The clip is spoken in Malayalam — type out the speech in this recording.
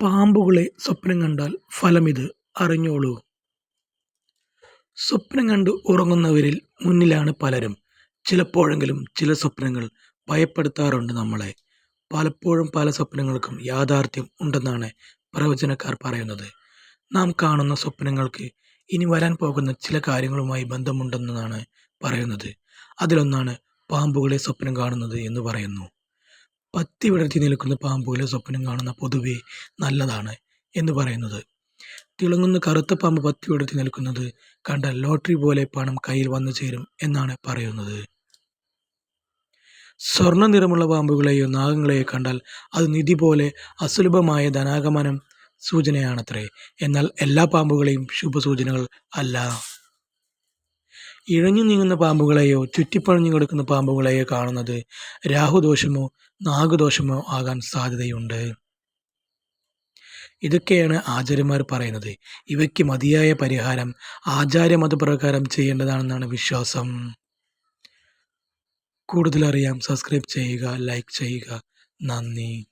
പാമ്പുകളെ സ്വപ്നം കണ്ടാൽ ഫലമിത് അറിഞ്ഞോളൂ. സ്വപ്നം കണ്ട് ഉറങ്ങുന്നവരിൽ മുന്നിലാണ് പലരും. ചിലപ്പോഴെങ്കിലും ചില സ്വപ്നങ്ങൾ ഭയപ്പെടുത്താറുണ്ട് നമ്മളെ. പലപ്പോഴും പല സ്വപ്നങ്ങൾക്കും യാഥാർത്ഥ്യം ഉണ്ടെന്നാണ് പ്രവചനക്കാർ പറയുന്നത്. നാം കാണുന്ന സ്വപ്നങ്ങൾക്ക് ഇനി വരാൻ പോകുന്ന ചില കാര്യങ്ങളുമായി ബന്ധമുണ്ടെന്നാണ് പറയുന്നത്. അതിലൊന്നാണ് പാമ്പുകളെ സ്വപ്നം കാണുന്നത് എന്ന് പറയുന്നു. പത്തി വിടർത്തി നിൽക്കുന്ന പാമ്പുകളെ സ്വപ്നം കാണുന്ന പൊതുവെ നല്ലതാണ് എന്ന് പറയുന്നത്. തിളങ്ങുന്ന കറുത്ത പാമ്പ് പത്തി വിടർത്തി നിൽക്കുന്നത് കണ്ടാൽ ലോട്ടറി പോലെ പണം കയ്യിൽ വന്നു ചേരും എന്നാണ് പറയുന്നത്. സ്വർണ നിറമുള്ള പാമ്പുകളെയോ നാഗങ്ങളെയോ കണ്ടാൽ അത് നിധി പോലെ അസുലഭമായ ധനാഗമനം സൂചനയാണത്രേ. എന്നാൽ എല്ലാ പാമ്പുകളെയും ശുഭസൂചനകൾ അല്ല. ഇഴഞ്ഞു നീങ്ങുന്ന പാമ്പുകളെയോ ചുറ്റിപ്പഴഞ്ഞു കിടക്കുന്ന പാമ്പുകളെയോ കാണുന്നത് രാഹുദോഷമോ നാഗദോഷമോ ആകാൻ സാധ്യതയുണ്ട്. ഇതൊക്കെയാണ് ആചാര്യന്മാർ പറയുന്നത്. ഇവയ്ക്ക് മതിയായ പരിഹാരം ആചാര്യമതപ്രകാരം ചെയ്യേണ്ടതാണെന്നാണ് വിശ്വാസം. കൂടുതലറിയാം സബ്സ്ക്രൈബ് ചെയ്യുക ലൈക്ക് ചെയ്യുക. നന്ദി.